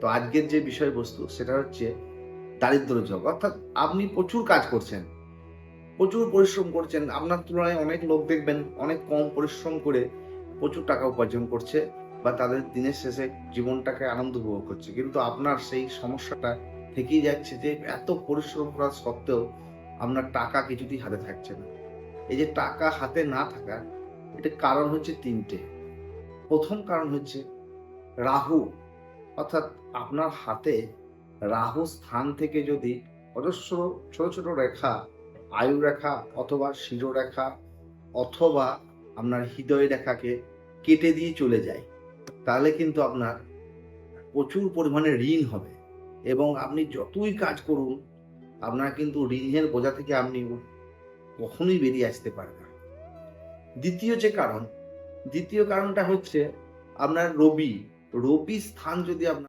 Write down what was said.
তো আজকের যে বিষয়বস্তু সেটা হচ্ছে দারিদ্র যোগ। অর্থাৎ আপনি প্রচুর কাজ করছেন, প্রচুর পরিশ্রম করছেন, আপনার তুলনায় অনেক লোক দেখবেন অনেক কম পরিশ্রম করে প্রচুর টাকা উপার্জন করছে বা তাদের দিনের শেষে জীবনটাকে আনন্দ উপভোগ করছে। কিন্তু আপনার সেই সমস্যাটা থেকেই যাচ্ছে যে এত পরিশ্রম করা সত্ত্বেও আপনার টাকা কিছুতেই হাতে থাকছে না। এই যে টাকা হাতে না থাকা এটা কারণ হচ্ছে তিনটে। প্রথম কারণ হচ্ছে রাহু। অর্থাৎ আপনার হাতে রাহু স্থান থেকে যদি অজস্র ছোট ছোট রেখা, আয়ু রেখা অথবা শিরোরেখা অথবা আপনার হৃদয় রেখাকে কেটে দিয়ে চলে যায়, তাহলে কিন্তু আপনার প্রচুর পরিমাণে ঋণ হবে এবং আপনি যতই কাজ করুন, আপনার কিন্তু ঋণের বোঝা থেকে আপনি কখনোই বেরিয়ে আসতে পারবেন দ্বিতীয় যে কারণ, দ্বিতীয় কারণটা হচ্ছে আপনার রবি রবি স্থান যদি আপনার